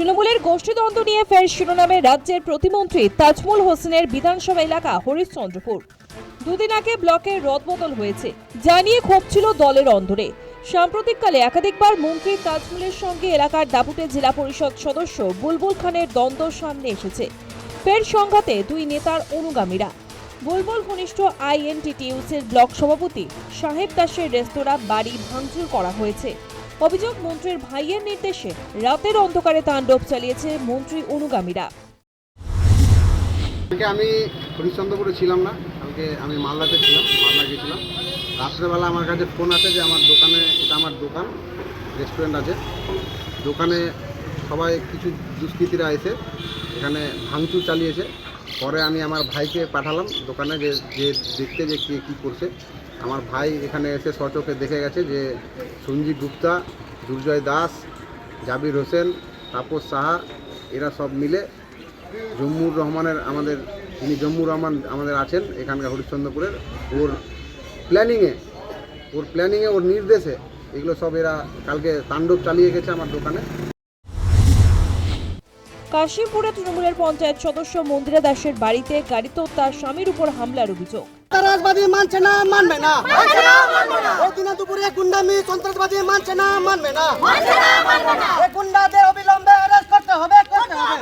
তৃণমূলের গোষ্ঠীদ্বন্দ্ব নিয়ে ফের শিরোনামে রাজ্যের প্রতিমন্ত্রী তাজমুল হোসেনের বিধানসভা এলাকা হরিশ্চন্দ্রপুর। দুদিন আগে ব্লকের রদবদল হয়েছে, জানিয়ে ক্ষোভ ছিল দলের অন্দরে। সাম্প্রতিককালে একাধিকবার মন্ত্রী তাজমুলের সঙ্গে এলাকার দাপুটে জেলা পরিষদ সদস্য বুলবুল খানের দ্বন্দ্ব সামনে এসেছে। ফের সংঘাতে দুই নেতার অনুগামীরা। বুলবুল ঘনিষ্ঠ আইএনটিটিউসির ব্লক সভাপতি সাহেব দাসের রেস্তোরাঁ বাড়ি ভাঙচুর করা হয়েছে। অভিযোগ, মন্ত্রীর ভাইয়ের নির্দেশে রাতের অন্ধকারে তাণ্ডব চালিয়েছে মন্ত্রী অনুগামীরা। আমি হরিশ্চন্দ্রপুরে ছিলাম না, কালকে আমি মালদাতে ছিলাম মালদা গেছিলাম। রাত্রেবেলা আমার কাছে ফোন আছে যে আমার দোকানে, এটা আমার দোকান, রেস্টুরেন্ট আছে। দোকানে সবাই কিছু দুষ্কৃতীরা এসে এখানে ভাঙচুর চালিয়েছে। পরে আমি আমার ভাইকে পাঠালাম দোকানে যে যে দেখতে যে কে কী করছে। আমার ভাই এখানে এসে সচোখে দেখে গেছে যে সঞ্জীব গুপ্তা, দুর্জয় দাস, জাবির হোসেন, তাপস সাহা, এরা সব মিলে জম্মুর রহমানের আমাদের, যিনি জম্মুর রহমান আমাদের আছেন এখানকার হরিশ্চন্দ্রপুরের, ওর প্ল্যানিংয়ে ওর প্ল্যানিংয়ে ওর নির্দেশে এগুলো সব এরা কালকে তাণ্ডব চালিয়ে গেছে আমার দোকানে। কাশিমপুরে তৃণমূলের পঞ্চায়েত সদস্য মন্দিরা দাসের বাড়িতে গাড়িতে তার স্বামীর উপর হামলার অভিযোগ। সন্ত্রাসবাদী মানছে না মানবে না। এই দিনে দুপুরে গুন্ডামি সন্ত্রাসবাদী মানছে না মানবে না। গুন্ডাদের অবিলম্বে অ্যারেস্ট করতে হবে করতে হবে।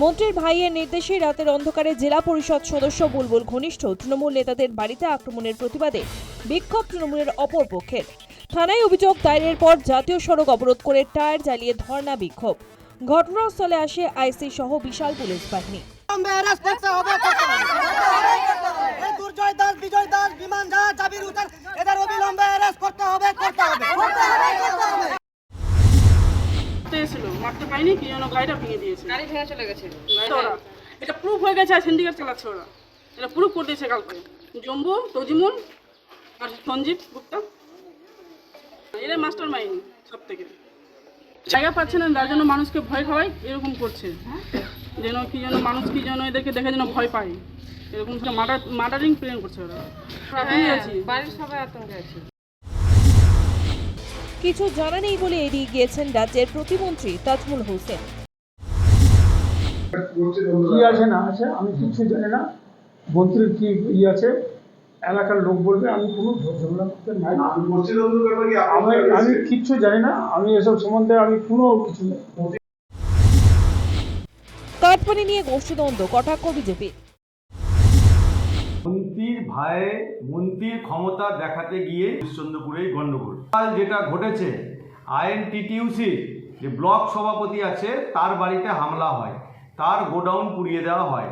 মন্ত্রীর ভাইয়ের নির্দেশে রাতের অন্ধকারে জেলা পরিষদ সদস্য বুলবুল ঘনিষ্ঠ তৃণমূল নেতাদের বাড়িতে আক্রমণের প্রতিবাদে বিক্ষোভ তৃণমূলের অপর পক্ষের। থানায় অভিযোগ দায়েরের পর জাতীয় সড়ক অবরোধ করে টায়ার জ্বালিয়ে ধর্ণা বিক্ষোভ। ঘটনাস্থলে আসে আইসি সহ বিশাল পুলিশ বাহিনী। অবিলম্বে অ্যারেস্ট করতে হবে করতে হবে। এই দুর্জয় দাস বিজয় দাস বিমান ঝা জাবির উত্তর এদের অবিলম্বে অ্যারেস্ট করতে হবে করতে হবে। করতে হবে করতে হবে। মারতে পাইনি কি যেন গাড়িটা ভেঙে দিয়েছে। গাড়ি ভেঙে চলে গেছে। এটা প্রুফ হয়ে গেছে আর সিন্ডিকেট চালাচ্ছে ওরা। এটা প্রুফ করে দিয়েছে কালকে। জম্বু তজিমুল আর সঞ্জীব গুপ্তা। এরা মাস্টার মাইন্ড সব থেকে জায়গা পাচ্ছে না যার জন্য মানুষকে ভয় খাওয়ায় এরকম করছে। যেন কি যেন মানুষ কি যেন এদেরকে দেখে যেন ভয় পায়। এরকম মার্ডার মার্ডারিং প্লেন করছে ওরা। বাড়ির সবাই আতঙ্কে আছে। কিছু জানা নেই বলে এড়িয়ে গিয়েছেন রাজ্যের প্রতিমন্ত্রী তাজমুল হোসেন। কি আছে না আছে আমি কিচ্ছু জানি না। মন্ত্রীর কি ই আছে? এলাকার লোক বলবে আমি কোনো ঝগড়া করতে নাই। আমি আমি কিচ্ছু জানি না। আমি এসব সম্বন্ধে আমি কোনো কিছু কাঠপানি নিয়ে গোষ্ঠীদ্বন্দ্ব কটাক্ষ বিজেপি। মন্ত্রীর ভাই মন্ত্রীর ক্ষমতা দেখাতে গিয়ে হরিশ্চন্দ্রপুরেই গণ্ডগোল। কাল যেটা ঘটেছে আইএনটিটিউসির যে ব্লক সভাপতি আছে তার বাড়িতে হামলা হয়। তার গোডাউন পুড়িয়ে দেওয়া হয়।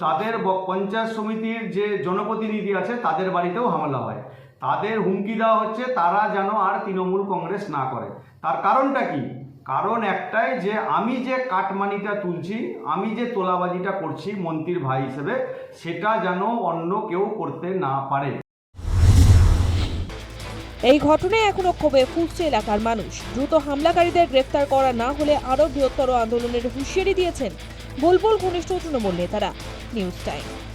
তাদের ব- পঞ্চায়েত সমিতির যে জনপ্রতিনিধি আছে তাদের বাড়িতেও হামলা হয়। তাদের হুমকি দেওয়া হচ্ছে তারা যেন আর তৃণমূল কংগ্রেস না করে। তার কারণটা কি? কারণ একটাই যে আমি যে কাটমানিটা তুলছি আমি যে তোলাবাজিটা করছি মন্ত্রীর ভাই হিসেবে সেটা যেন অন্য কেউ করতে না পারে। এই ঘটনায় এখনও ক্ষোভে ফুসছে এলাকার মানুষ। দ্রুত হামলাকারীদের গ্রেফতার করা না হলে আরও বৃহত্তর আন্দোলনের হুঁশিয়ারি দিয়েছেন বুলবুল ঘনিষ্ঠ তৃণমূল নেতারা। News time.